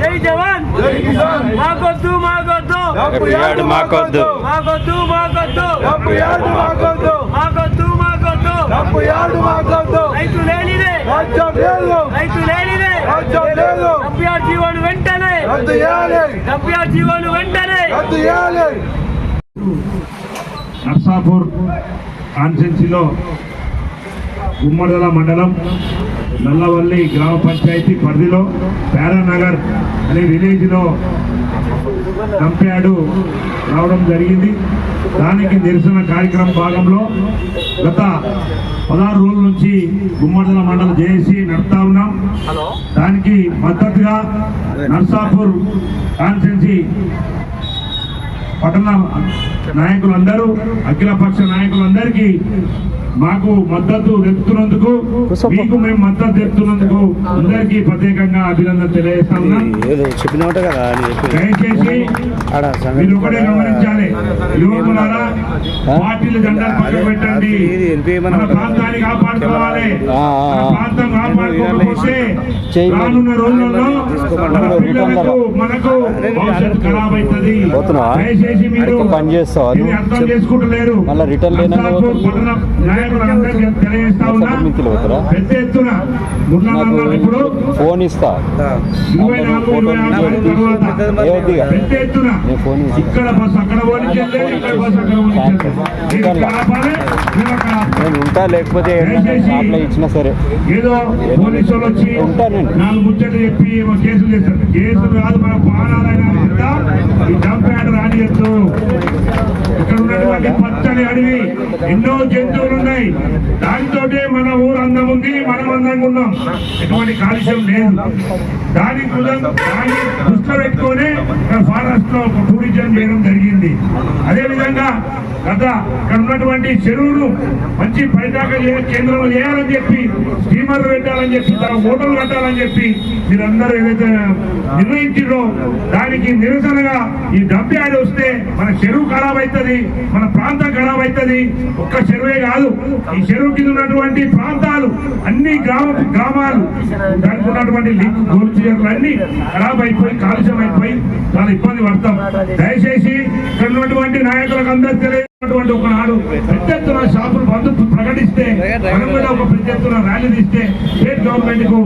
జై జవాన్! మాకొద్దు మాకొద్దు! యాడు మాకొద్దు. మాకొద్దు! మాకొద్దు మాకొద్దు! మాకొద్దు! రైతు లేనిదే! రైతు లేనిదే! డబ్బిఆర్ జీవోను వెంటనే! డబ్బిఆర్ జీవోను వెంటనే! నర్సాపూర్ కాన్స్టెన్సీలో ఉమ్మడల మండలం నల్లవల్లి గ్రామ పంచాయతీ పరిధిలో పారానగర్ అనే విలేజ్లో డంప్యార్డు రావడం జరిగింది. దానికి నిరసన కార్యక్రమం భాగంలో గత పదహారు రోజుల నుంచి గుమ్మడల మండలం జేఏసీ నడుపుతా ఉన్నాం. దానికి మద్దతుగా నర్సాపూర్ కాన్స్టెన్సీ పట్టణ నాయకులందరూ అఖిలపక్ష నాయకులందరికీ మాకు మద్దతు తెలుపుతున్నందుకు మీకు మేము మద్దతు తెలుపుతున్నందుకు అందరికీ ప్రత్యేకంగా అభినందన తెలియజేస్తా ఉన్నాం. దయచేసి మీరు ఒకటే గమనించాలి. పార్టీలు జెండాలు పక్కన పెట్టండి. మన ప్రాంతాన్ని కాపాడుకోవాలి. మన ప్రాంతం కాపాడుకోకపోతే రానున్న రోజుల్లో మన పిల్లలకు మనకు భవిష్యత్తు ఖరాబ్ అవుతుంది. పోతున్నావా? దయచేసి మీరు అడిగి పని? అర్థం చేసుకుంటలేరు. మళ్ళా రిటర్న్. పట్టణ నాయకులందరికీ తెలియజేస్తా ఉన్నా? పెద్ద ఎత్తున ఇప్పుడు ఫోన్ ఇస్తా. ఇరవై నాలుగు ఇరవై తర్వాత పెద్ద ఎత్తున ఇక్కడ అక్కడ ఇక్కడ అక్కడ Gracias. Gracias. Gracias. Gracias. అక్కడ ఉంటా లేకపోతే అప్లై ఇచ్చినా సరే. ఏదో పోలీసు వాళ్ళు వచ్చి. నాలుగు ముచ్చట్లు చెప్పి కేసులు చేస్తారు. కేసులు కాదు మన ఇద్దాం ఈ డంప్యాడ్ రానియద్దు. ఇక్కడ ఉన్నటువంటి పచ్చని అడవి. ఎన్నో జంతువులు ఉన్నాయి. దానితోటే మన ఊరు అందం ఉంది మనం అందంగా ఉన్నాం. ఎటువంటి కాలుష్యం లేదు. దాని దాన్ని దృష్టిలో పెట్టుకొని ఫారెస్ట్లో ఒక టూరిజం చేయడం జరిగింది. అదే విధంగా గత ఇక్కడ ఉన్నటువంటి చెరువును మంచి విశాఖ కేంద్రంలో కేంద్రం చేయాలని చెప్పి స్టీమర్లు పెట్టాలని చెప్పి తన హోటల్ కట్టాలని చెప్పి మీరందరూ ఏదైతే నిర్ణయించారో దానికి నిరసనగా ఈ డబ్బు యాడ్ వస్తే మన చెరువు ఖరాబ్ అవుతుంది మన ప్రాంతం ఖరాబ్ అవుతుంది ఒక్క చెరువే కాదు ఈ చెరువు కింద ఉన్నటువంటి ప్రాంతాలు అన్ని గ్రామ గ్రామాలు దానికి ఉన్నటువంటి లింక్ చెరువులు అన్ని ఖరాబ్ అయిపోయి కాలుష్యం అయిపోయి చాలా ఇబ్బంది పడతాం. దయచేసి ఇక్కడ ఉన్నటువంటి నాయకులకు అందరూ ఉన్నటువంటి ఒకనాడు పెద్ద ఎత్తున షాపులు బంద్ ప్రకటిస్తే మనం కూడా ఒక పెద్ద ఎత్తున ర్యాలీ తీస్తే స్టేట్ గవర్నమెంట్కు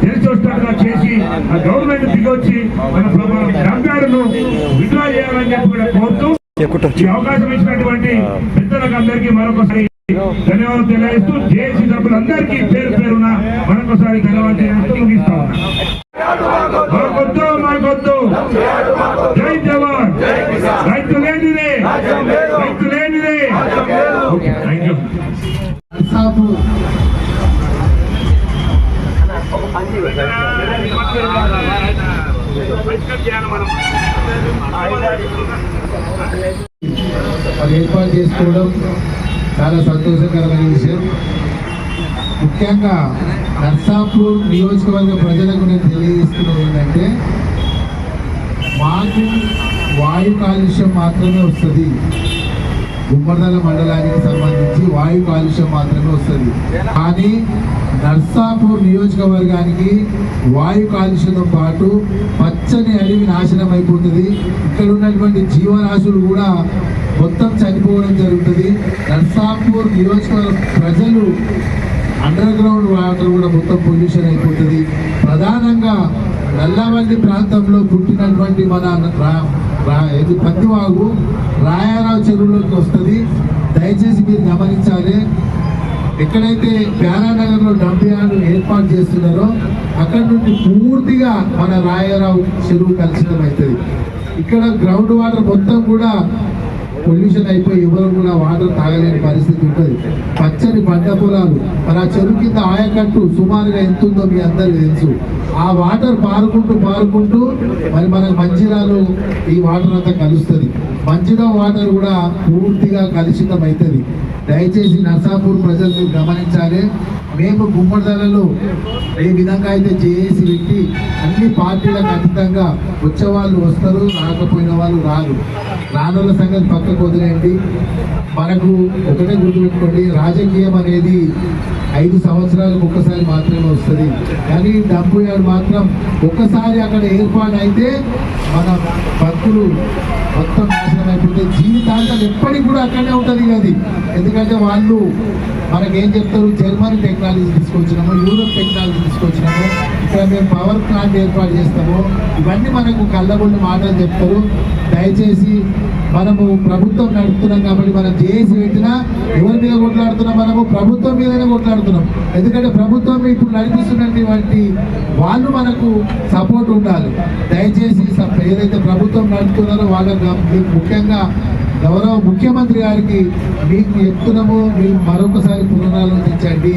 తెలిసి వస్తాడుగా చేసి ఆ గవర్నమెంట్ దిగొచ్చి మన డంప్యార్డును విడ్రా చేయాలని చెప్పి కూడా కోరుతూ ఈ అవకాశం ఇచ్చినటువంటి పెద్దలకు అందరికీ మరొకసారి ధన్యవాదాలు తెలియజేస్తూ జేఏసీ సభ్యులందరికీ పేరు పేరున మరొకసారి ధన్యవాదాలు తెలియజేస్తూ ముగిస్తా ఉన్నా మాకొద్దు మాకొద్దు జై జవాన్ రైతు లేనిదే రైతు లేనిదే ఓకే థ్యాంక్ యూ నర్సాపూర్ ఏర్పాటు చేసుకోవడం చాలా సంతోషకరమైన విషయం. ముఖ్యంగా నర్సాపూర్ నియోజకవర్గ ప్రజలకు నేను తెలియజేస్తున్నది ఏంటంటే మాకు వాయు కాలుష్యం మాత్రమే వస్తుంది. గుమ్మర్దల మండలానికి సంబంధించి వాయు కాలుష్యం మాత్రమే వస్తుంది. కానీ నర్సాపూర్ నియోజకవర్గానికి వాయు కాలుష్యంతో పాటు పచ్చని అడవి నాశనం అయిపోతుంది. ఇక్కడ ఉన్నటువంటి జీవరాశులు కూడా మొత్తం చనిపోవడం జరుగుతుంది. నర్సాపూర్ నియోజకవర్గ ప్రజలు అండర్ గ్రౌండ్ వాటర్ కూడా మొత్తం పొల్యూషన్ అయిపోతుంది. ప్రధానంగా నల్లవల్లి ప్రాంతంలో పుట్టినటువంటి మన రా- ఇది పత్తివాగు? రాయారావు చెరువులోకి వస్తుంది. దయచేసి మీరు గమనించాలి. ఎక్కడైతే ప్యారానగర్లో డంపియాను ఏర్పాటు చేస్తున్నారో అక్కడ నుండి పూర్తిగా మన రాయారావు చెరువు కలుషితం అవుతుంది ఇక్కడ గ్రౌండ్ వాటర్ మొత్తం కూడా పొల్యూషన్ అయిపోయి ఎవరు కూడా వాటర్ తాగలేని పరిస్థితి ఉంటుంది. పచ్చని పంట పొలాలు మరి ఆ చెరువు కింద ఆయకట్టు సుమారుగా ఎంత ఉందో మీ అందరికీ తెలుసు. ఆ వాటర్ పారుకుంటూ పారుకుంటూ మరి మనకు మంచిరాలు ఈ వాటర్ అంతా కలుస్తుంది. మంచిరా వాటర్ కూడా పూర్తిగా కలుషితం అవుతుంది దయచేసి నర్సాపూర్ ప్రజలు గమనించాలి. మేము గుమ్మడిదలలో ఏ విధంగా అయితే జేఏసి పెట్టి అన్ని పార్టీలకు అతీతంగా వచ్చే వాళ్ళు వస్తారు రాకపోయిన వాళ్ళు రారు. రానుల సంగతి పక్కకు వదిలేయండి. మనకు ఒకటే గుర్తుపెట్టుకోండి రాజకీయం అనేది ఐదు సంవత్సరాలకు ఒక్కసారి మాత్రమే వస్తుంది. కానీ డబ్బు ఏడు మాత్రం ఒక్కసారి అక్కడ ఏర్పాటు అయితే మన భక్తులు మొత్తం అయిపోతే జీవితాంతం ఎప్పటికి కూడా అక్కడనే ఉంటుంది అది. ఎందుకంటే వాళ్ళు మనకేం చెప్తారు? జర్మనీ టెక్నాలజీ తీసుకొచ్చినాము యూరోప్ టెక్నాలజీ తీసుకొచ్చినాము ఇక్కడ మేము పవర్ ప్లాంట్ ఏర్పాటు చేస్తాము. ఇవన్నీ మనకు కళ్ళబొల్లి మాటలు చెప్తారు. దయచేసి మనము ప్రభుత్వం నడుపుతున్నాం కాబట్టి మనం చేసి పెట్టినా ఎవరు మీద కొట్లాడుతున్నాం మనము ప్రభుత్వం మీదనే కొట్లాడుతున్నాం. ఎందుకంటే ప్రభుత్వం ఇప్పుడు నడిపిస్తున్నటువంటి వాళ్ళు మనకు సపోర్ట్ ఉండాలి. దయచేసి ఏదైతే ప్రభుత్వం నడుపుతున్నారో వాళ్ళకు మీకు ముఖ్యంగా గౌరవ ముఖ్యమంత్రి గారికి మీకు చెప్తున్నాము మీరు మరొకసారి పునరాలోచించండి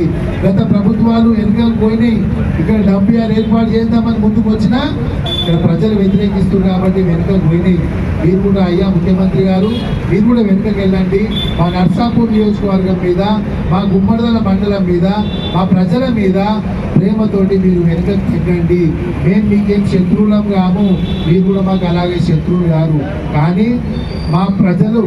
గత ప్రభుత్వాలు ఎన్నికలు పోయినాయి. ఇక్కడ డబ్బు ఏర్పాటు చేద్దామని ముందుకు వచ్చినా ఇక్కడ ప్రజలు వ్యతిరేకిస్తున్నారు కాబట్టి వెనుకకు పోయినాయి. మీరు కూడా అయ్యా ముఖ్యమంత్రి గారు మీరు కూడా వెనుకకి వెళ్ళండి. మా నర్సాపూర్ నియోజకవర్గం మీద మా గుమ్మడిదల మండలం మీద మా ప్రజల మీద ప్రేమతోటి మీరు వెనుకకు తగ్గండి మేము మీకేం శత్రువులం కాము మీరు కూడా మాకు అలాగే శత్రువులు కాదు కానీ మా ప్రజలు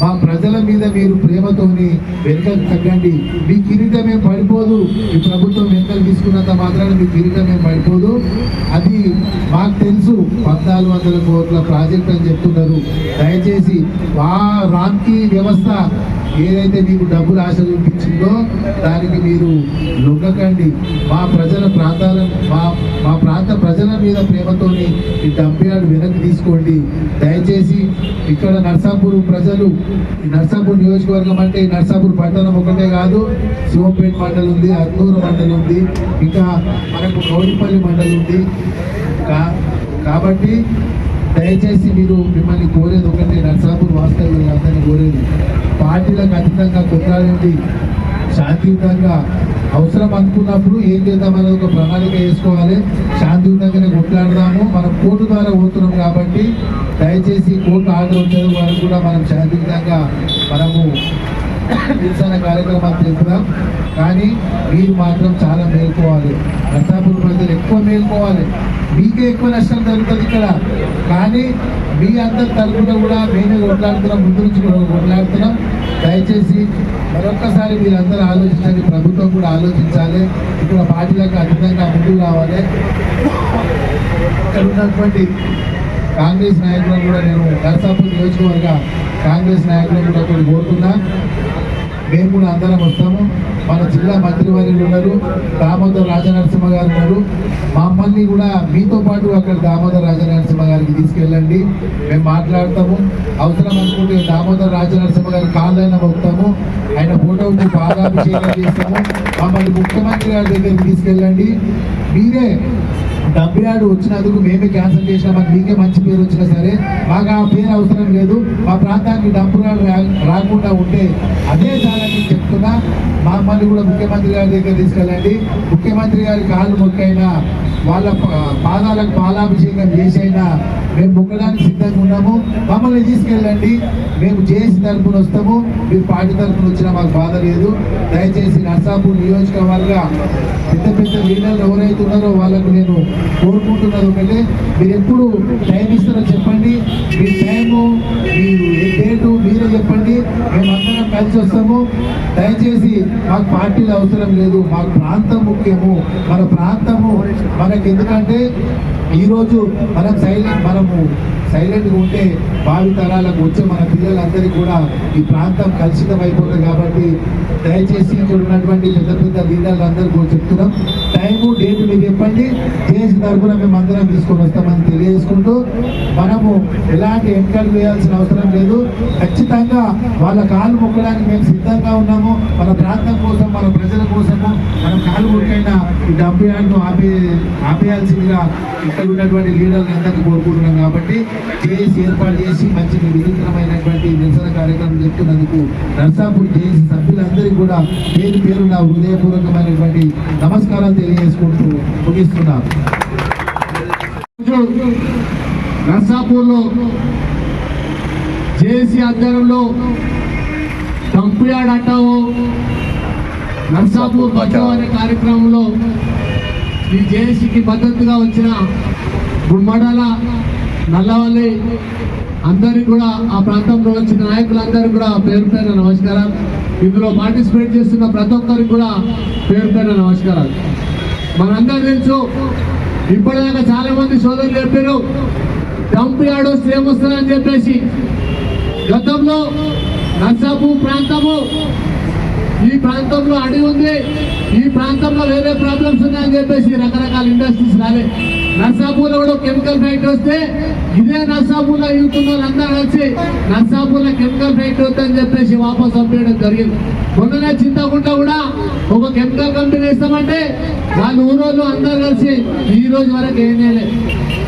మా ప్రజల మీద మీరు ప్రేమతోని వెనుకకు తగ్గండి మీ కిరీటం ఏం పడిపోదు. ఈ ప్రభుత్వం వెనుకలు తీసుకున్నంత మాత్రాన మీ కిరీటం ఏం పడిపోదు. అది మాకు తెలుసు. పద్నాలుగు వందల కోట్ల ప్రాజెక్ట్ అని చెప్తున్నారు. దయచేసి ఆ రామ్కి వ్యవస్థ ఏదైతే మీకు డబ్బులు ఆశ చూపించిందో దానికి మీరు లొంగకండి. మా ప్రజల ప్రాంతాల మా మా ప్రాంత ప్రజల మీద ప్రేమతోని ఈ డంపియార్డ్ వెనక్కి తీసుకోండి. దయచేసి ఇక్కడ నర్సాపూర్ ప్రజలు ఈ నర్సాపూర్ నియోజకవర్గం అంటే ఈ నర్సాపూర్ పట్టణం ఒకటే కాదు శివంపేట మండలం ఉంది అర్నూరు మండలం ఉంది ఇంకా మనకు గౌడిపల్లి మండలం ఉంది. కా- కాబట్టి దయచేసి మీరు మిమ్మల్ని కోరేది ఒకటి నర్సాపూర్ వాస్తవ్యులు అందరినీ కోరేది. పార్టీలకు అతీతంగా కొట్లాడండి. శాంతియుతంగా అవసరం అనుకున్నప్పుడు ఏం చేద్దామనేది ఒక ప్రణాళిక వేసుకోవాలి. శాంతియుతంగానే కొట్లాడదాము. మనం కోర్టు ద్వారా పోతున్నాం కాబట్టి దయచేసి కోర్టు ఆర్డర్ వచ్చేది వరకు కూడా మనం శాంతియుతంగా మనము నిరసన కార్యక్రమాలు చేస్తున్నాం. కానీ మీరు మాత్రం చాలా మేల్కోవాలి. నర్సాపూర్ ప్రజలు ఎక్కువ మేల్కోవాలి. మీకే ఎక్కువ నష్టం జరుగుతుంది ఇక్కడ. కానీ మీ అందరి తరపున కూడా మేమే కొట్లాడుతున్నాం. ముందు నుంచి కూడా కొట్లాడుతున్నాం. దయచేసి మరొక్కసారి మీరందరూ ఆలోచించాలి ప్రభుత్వం కూడా ఆలోచించాలి. ఇక్కడ పార్టీలకు అధికంగా ముందుకు రావాలి. ఇక్కడ ఉన్నటువంటి కాంగ్రెస్ నాయకులను కూడా నేను నర్సాపూర్ నియోజకవర్గ కాంగ్రెస్ నాయకులను కూడా కొన్ని కోరుతున్నా. మేము కూడా అందరం వస్తాము. మన జిల్లా మంత్రివర్యులు ఉన్నారు దామోదర్ రాజనరసింహ గారు ఉన్నారు. మమ్మల్ని కూడా మీతో పాటు అక్కడ దామోదర్ రాజనరసింహ గారికి తీసుకెళ్ళండి. మేము మాట్లాడతాము. అవసరం అనుకుంటే దామోదర్ రాజనరసింహ గారి కాళ్ళైనా మొక్తాము ఆయన ఫోటోకు పాదాభిషేకం చేస్తాము. మమ్మల్ని ముఖ్యమంత్రి గారి దగ్గరికి తీసుకెళ్ళండి. మీరే డబ్బియాడు వచ్చినందుకు మేమే క్యాన్సిల్ చేసినామని మీకే మంచి పేరు వచ్చినా సరే మాకు ఆ పేరు అవసరం లేదు. ప్రాంతానికి డబ్బురాడు రాకుండా ఉంటే అదే చాలని చెప్తున్నా. మమ్మల్ని కూడా ముఖ్యమంత్రి గారి దగ్గర తీసుకెళ్ళండి. ముఖ్యమంత్రి గారి కాళ్ళు మొక్కైనా వాళ్ళ పాదాలకు పాలాభిషేకం చేసైనా మేము మొక్కడానికి సిద్ధంగా ఉన్నాము. మమ్మల్ని తీసుకెళ్ళండి. మేము చేసి తరఫున వస్తాము. మీరు పార్టీ తరఫున వచ్చినా మాకు బాధ లేదు. దయచేసి నర్సాపూర్ నియోజకవర్గ పెద్ద పెద్ద లీడర్లు ఎవరైతే ఉన్నారో వాళ్ళకు నేను కోరుకుంటున్నది ఒకటే. మీరు ఎప్పుడు టైం ఇస్తారో చెప్పండి. మీ టైము మీ డేటు మీరే చెప్పండి. మేమందరం కలిసి వస్తాము. దయచేసి మాకు పార్టీలు అవసరం లేదు. మాకు ప్రాంతం ముఖ్యము. మన ప్రాంతము మనకి ఎందుకంటే ఈరోజు మనం సైలెంట్ మనము సైలెంట్గా ఉంటే భావి తరాలకు వచ్చే మన పిల్లలందరికీ కూడా ఈ ప్రాంతం కలుషితం అయిపోతుంది కాబట్టి దయచేసి ఇక్కడ ఉన్నటువంటి పెద్ద పెద్ద లీడర్లందరూ కూడా చెప్తున్నాం. టైము డేట్ మీరు చెప్పండి. చేసి తరపున మేము అందరం తీసుకొని వస్తామని తెలియజేసుకుంటూ మనము ఎలాంటి ఎంకల్ వేయాల్సిన అవసరం లేదు. ఖచ్చితంగా వాళ్ళ కాలు మొక్కడానికి మేము సిద్ధంగా ఉన్నాము. మన ప్రాంతం కోసం మన ప్రజల కోసము మనం కాలు మొక్కైనా ఈ డబ్బు యార్డ్ను ఆపే ఆపేయాల్సిందిగా ఇక్కడ ఉన్నటువంటి లీడర్లు అందరికీ కోరుకుంటున్నాం కాబట్టి జేఏసీ ఏర్పాటు చేసి మంచి వినూత్నమైనటువంటి నిరసన కార్యక్రమం చెప్తున్నందుకు నర్సాపూర్ జేఏసీ సభ్యులందరికీ కూడా పేరు పేరు నా హృదయపూర్వకమైనటువంటి నమస్కారాలు తెలియజేసుకుంటూ ముగిస్తున్నాను. నర్సాపూర్లో జేసీ ఆధ్వర్యంలో డంప్యార్డ్ అంటావు నర్సాపూర్ బచావ్ అనే కార్యక్రమంలో ఈ జేసీకి మద్దతుగా వచ్చిన గుమ్మడాల నల్లవల్లి అందరికి కూడా ఆ ప్రాంతంలో వచ్చిన నాయకులందరికీ కూడా పేరు పేరు నమస్కారం ఇందులో పార్టిసిపేట్ చేస్తున్న ప్రతి ఒక్కరికి కూడా పేరు పేరు నమస్కారాలు. మనందరూ తెలుసు ఇప్పటిదాకా చాలా మంది సోదరులు చెప్పారు డంప్ యార్డ్ వస్తే చెప్పేసి. గతంలో నర్సాపు ప్రాంతము ఈ ప్రాంతంలో అడి ఉంది. ఈ ప్రాంతంలో వేరే ప్రాబ్లమ్స్ ఉన్నాయని చెప్పేసి రకరకాల ఇండస్ట్రీస్ రాలే. నర్సాపూర్లో కూడా కెమికల్ ఫ్యాక్టరీ వస్తే ఇదే నర్సాపూర్లో యూతున్న వాళ్ళందరూ కలిసి నర్సాపూర్లో కెమికల్ ఫ్యాక్టరీ వద్దని చెప్పేసి వాపస్ పంపించడం జరిగింది. మొన్ననే చింతకుండా కూడా ఒక కెమికల్ కంపెనీ ఇస్తామంటే వాళ్ళు ఊరోళ్ళు అందరూ కలిసి ఈ రోజు వరకు ఏం చేయలేదు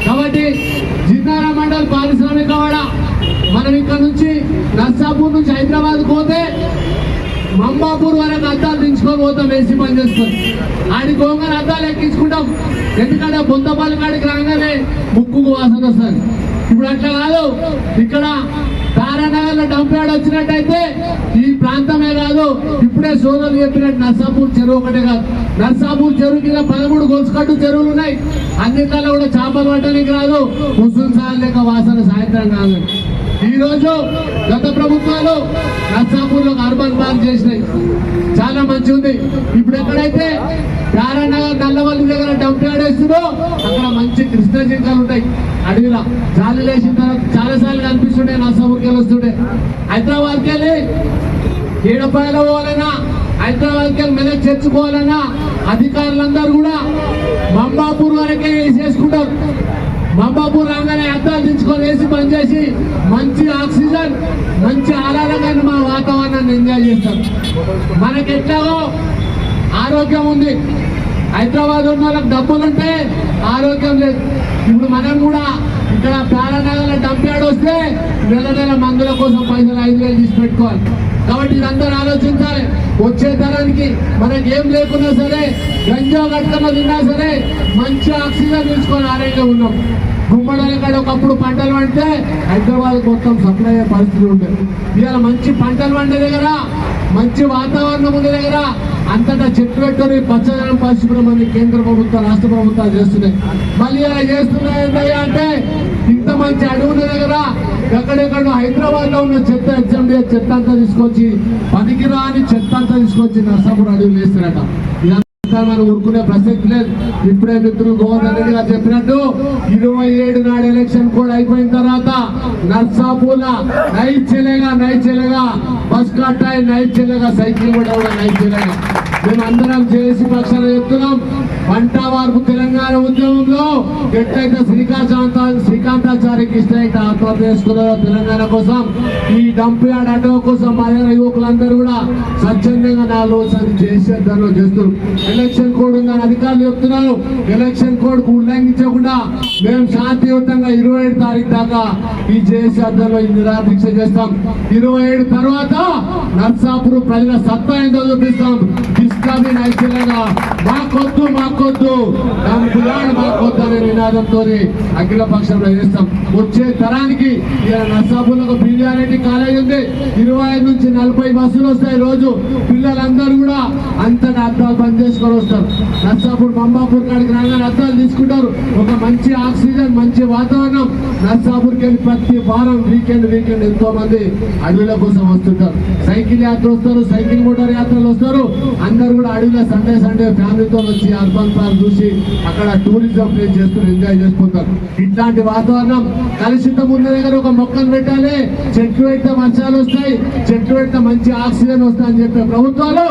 కాబట్టి జిన్నారా మండల్ పారిశ్రామిక వాడ మనం ఇక్కడ నుంచి నర్సాపూర్ నుంచి హైదరాబాద్ పోతే మంబాపూర్ వరకు అద్దాలు దించుకొని పోతాం ఏసీ పని చేస్తాం ఆడి గోంగర అద్దాలు ఎక్కించుకుంటాం. ఎందుకంటే బొంతపల్లి కాడికి రాగానే ముక్కుకు వాసన వస్తుంది. ఇప్పుడు అట్లా కాదు. ఇక్కడ తారానగర్లో డంప్యార్డ్ వచ్చినట్టయితే ఈ ప్రాంతమే కాదు. ఇప్పుడే సోదరులు చెప్పినట్టు నర్సాపూర్ చెరువు ఒకటే కాదు. నర్సాపూర్ చెరువు కింద పదమూడు గొలుసుకట్టు చెరువులు ఉన్నాయి. అన్నింటిలో కూడా చేపలు పట్టడానికి రాదు. ముస్లిం సార్ లేక వాసన సాయంత్రం కాదు. ఈ రోజు గత ప్రభుత్వాలు నర్సాపూర్లో అర్బన్ పార్క్ చేసినాయి. చాలా మంచి ఉంది. ఇప్పుడు ఎక్కడైతే నారాయణనగర్ నల్లవల్లి దగ్గర డంప్ ఆడేస్తుందో అక్కడ మంచి కృష్ణ జింకలు ఉంటాయి. అడవిలో జాలి లేచిన తర్వాత చాలా సార్లు కనిపిస్తుండే నర్సాపూర్కి వెళ్ళి వస్తుండే హైదరాబాద్కి వెళ్ళి ఏడపాయలో పోవాలన్నా హైదరాబాద్కి వెళ్ళి మెదక్ చర్చుకోవాలన్నా అధికారులందరూ కూడా మంబాపూర్ వరకే వేసేసుకుంటారు. మంబాపూర్ రాగానే అద్దాలు దించుకొని వేసి పని చేసి మంచి ఆక్సిజన్ మంచి ఆహ్లాదకరమైన మా వాతావరణాన్ని ఎంజాయ్ చేస్తాం. మనకి ఎట్లాగో ఆరోగ్యం ఉంది. హైదరాబాద్ ఉన్న వాళ్ళకి డబ్బులు ఉంటే ఆరోగ్యం లేదు. ఇప్పుడు మనం కూడా ఇక్కడ ప్రాణనగర్లో డంప్యార్డ్ వస్తే నెల నెల మందుల కోసం పైసలు ఐదు వేలు తీసి పెట్టుకోవాలి. కాబట్టి ఇదందరూ ఆలోచించాలి వచ్చే తరానికి మనకి ఏం లేకున్నా సరే గంజా కట్టుకున్న తిన్నా సరే మంచి ఆక్సిజన్ తీసుకొని ఆరోగ్యంగా ఉన్నాం. గుమ్మడాల కాడ ఒకప్పుడు పంటలు పండితే హైదరాబాద్ మొత్తం సప్లై అయ్యే పరిస్థితి ఉండేది. ఇవాళ మంచి పంటలు పండే దగ్గర మంచి వాతావరణం ఉండే దగ్గర అంతటా చెట్లు పెట్టుకొని పచ్చదనం పరిశుభ్రం అని కేంద్ర ప్రభుత్వం రాష్ట్ర ప్రభుత్వాలు చేస్తున్నాయి. మళ్ళీ ఇలా చేస్తున్నాయి అంటే ఇంత మంచి అడవుల దగ్గర ఎక్కడెక్కడ హైదరాబాద్లో ఉన్న చెత్త ఎగ్జామ్ చెత్త అంతా తీసుకొచ్చి పనికిరాని చెత్త అంతా తీసుకొచ్చి నర్సాపూర్ అడవులు వేస్తారట. ఇదంతా మనం ఊరుకునే ప్రసక్తి లేదు. ఇప్పుడే మిత్రులు గోవర్ధన్ రెడ్డి గారు చెప్పినట్టు ఇరవై ఏడు నాడు ఎలక్షన్ కూడా అయిపోయిన తర్వాత నర్సాపూర్ నైట్ చెలేగా నైట్ చెలేగా బస్ కట్టాయి నైట్ చెలేగా సైకిల్ కూడా కూడా నైట్ చెలేగా మేము అందరం చేసి పక్షాన చెప్తున్నాం పంట మార్పు తెలంగాణ ఉద్యమంలో ఎట్లయితే శ్రీకాంత శ్రీకాంతాచార్యకి ఇష్టమైతే ఆత్మహత్య చేసుకున్నారో తెలంగాణ కోసం ఈ డంప్ యార్డ్ అడ్డవ కోసం మా దగ్గర యువకులందరూ కూడా స్వచ్ఛందంగా నాలుగు రోజులు చేసేద్దరిలో చేస్తారు ఎలక్షన్ కోడ్ ఉందని అధికారులు చెప్తున్నారు. ఎలక్షన్ కోడ్కు ఉల్లంఘించకుండా మేము శాంతియుతంగా ఇరవై ఏడు తారీఖు దాకా ఈ జేసీ అద్దరిలో నిరాదీక్ష చేస్తాం. ఇరవై ఏడు తర్వాత నర్సాపురం ప్రజల సత్తా ఏంటో చూపిస్తాం. ఇస్లామీ నైతికంగా మాకొద్దు మాకొద్దు డంపులాడు మాకొద్దు అనే నినాదంతో అఖిల పక్షంలో చేస్తాం? వచ్చే తరానికి ఇలా నర్సాపురంలో బిర్యానీ కాలేజ్ ఉంది. ఇరవై ఐదు నుంచి నలభై బస్సులు వస్తాయి రోజు. పిల్లలందరూ కూడా అంతటా అద్దాలు బంద్ చేసుకొని వస్తారు. నర్సాపూర్ మంబాపూర్ కాడికి రాగానే అద్దాలు తీసుకుంటారు. ఒక మంచి ఆక్సిజన్ మంచి వాతావరణం. నర్సాపూర్కి వెళ్ళి ప్రతి వారం వీకెండ్ వీకెండ్ ఎంతో మంది అడవుల కోసం వస్తుంటారు. సైకిల్ యాత్ర వస్తారు సైకిల్ మోటార్ యాత్రలు వస్తారు. అందరు కూడా అడవిలో సండే సండే ఫ్యామిలీతో వచ్చి అర్బన్ పార్క్ చూసి అక్కడ టూరిజం ప్లేస్ చేస్తూ ఎంజాయ్ చేసుకుంటారు. ఇట్లాంటి వాతావరణం కలుషితం ఉన్న దగ్గర ఒక మొక్కలు పెట్టాలి. చెట్లు పెడితే వర్షాలు వస్తాయి. చెట్లు పెడితే మంచి ఆక్సిజన్ వస్తాయని చెప్పే ప్రభుత్వాలు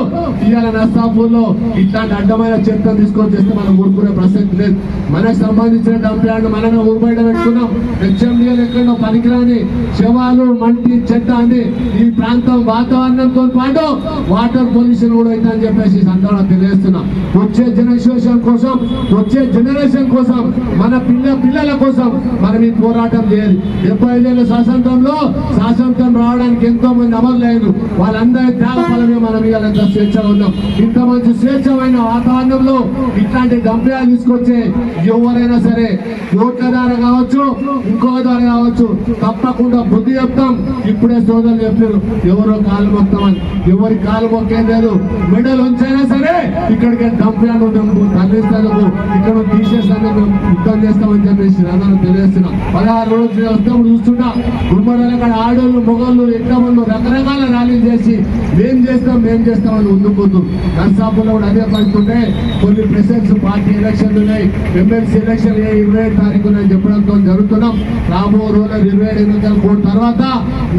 ఇవాళ నస్తాపూర్లో ఇట్లాంటి అడ్డమైన చెత్తను తీసుకొని చేస్తే మనం ఊరుకునే ప్రసక్తి లేదు. మనకు సంబంధించిన డంప్ యార్డ్ మనమే ఊరు బయట పెట్టుకున్నాం. హెచ్ఎండిఎల్ ఎక్కడో పనికిరాని శవాలు మంటి చెత్త అని ఈ ప్రాంతం వాతావరణంతో పాటు వాటర్ పొల్యూషన్ కూడా అవుతుందని చెప్పేసి సందర్భంగా తెలియజేస్తున్నా. వచ్చే జనరేషన్ కోసం వచ్చే జనరేషన్ కోసం మన పిల్ల పిల్లల కోసం మనం ఈ పోరాటం చేయాలి. డెబ్బై ఐదేళ్ళ స్వాతంత్రంలో స్వాతంత్రం రావడానికి ఎంతో మంది అమరులైన వాళ్ళందరి త్యాగ ఫలమే మనం ఇవాళ స్వేచ్ఛగా ఉన్నాం. ఇంత మంచి స్వేచ్ఛమైన వాతావరణంలో ఇట్లాంటి దంపయాలు తీసుకొచ్చే ఎవరైనా సరే ఓట్ల ద్వారా కావచ్చు ఇంకో ద్వారా కావచ్చు తప్పకుండా బుద్ధి చెప్తాం. ఇప్పుడే సోదరులు చెప్పారు ఎవరో కాలు మొక్తామని. ఎవరి కాలు మొక్కేం లేదు. మెడల్ అయినా సరే ఇక్కడికి దంపయాలు తల్లిస్తాను ఇక్కడ తీసేస్తాను మేము యుద్ధం చేస్తామని చెప్పేసి అందరూ తెలియజేస్తున్నాం. పదహారు రోజులు వస్తాము చూస్తున్నా. గుమ్మడాలు అక్కడ ఆడోళ్ళు మొగోళ్ళు ఎంతమంది రకరకాల ర్యాలీలు చేసి మేం చేస్తాం మేం చేస్తామని ఉండిపోతూ. నర్సాపులో కూడా అదే పడుతుంటే కొన్ని ప్రెసిడెంట్స్ పార్టీ ఎలక్షన్లు ఉన్నాయి. ఎమ్మెల్సీ ఎలక్షన్ ఇరవై ఏడు తారీఖున చెప్పడంతో జరుగుతున్నాం. రాబో రోజుల ఇరవై ఏడు ఎన్నికల కోడ్ తర్వాత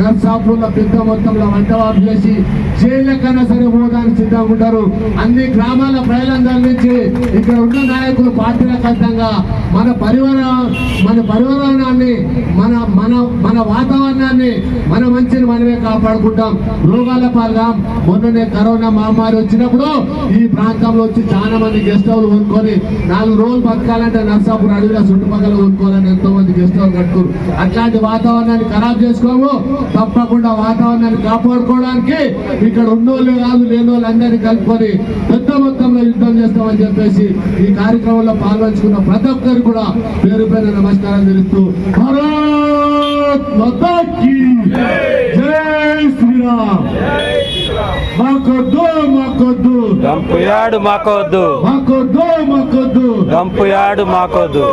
నర్సాపూర్లో పెద్ద మొత్తంలో వంటవాపు చేసి జైళ్ళకైనా సరే పోదానికి సిద్ధంగా ఉంటారు. అన్ని గ్రామాల ప్రజలందరి నుంచి ఇక్కడ ఉన్న నాయకులు పార్టీలకు అర్థంగా మన పరివర మన పరివరణాన్ని మన మన మన వాతావరణాన్ని మన మంచిని మనమే కాపాడుకుంటాం. రోగాల పాల్గాం. మొన్ననే కరోనా మహమ్మారి వచ్చినప్పుడు ఈ ప్రాంతంలో వచ్చి చాలా మంది గెస్ట్ హౌస్ కొనుక్కొని నాలుగు రోజులు బతకాలంటే నర్సాపూర్ అడవిలో చుట్టుపక్కల కొనుక్కోవాలని ఎంతో మంది గెస్ట్ హౌస్ కట్టుకోరు అట్లాంటి వాతావరణాన్ని ఖరాబ్ చేసుకోము. తప్పకుండా వాతావరణాన్ని కాపాడుకోవడానికి ఇక్కడ ఉన్నోళ్ళు కాదు లేని వాళ్ళు అందరినీ కలుపుకొని పెద్ద మొత్తంలో యుద్ధం చేస్తామని చెప్పేసి ఈ కార్యక్రమంలో పాల్గొంచుకున్న ప్రతి ఒక్కరు కూడా పేరు పేరు నమస్కారం తెలుస్తూ భారత్ మాతాకి జై శ్రీరామ్. మాకొద్దు మాకొద్దు గంపుయాడు మాకొద్దు మాకొద్దు మాకొద్దు గంపుయాడు మాకొద్దు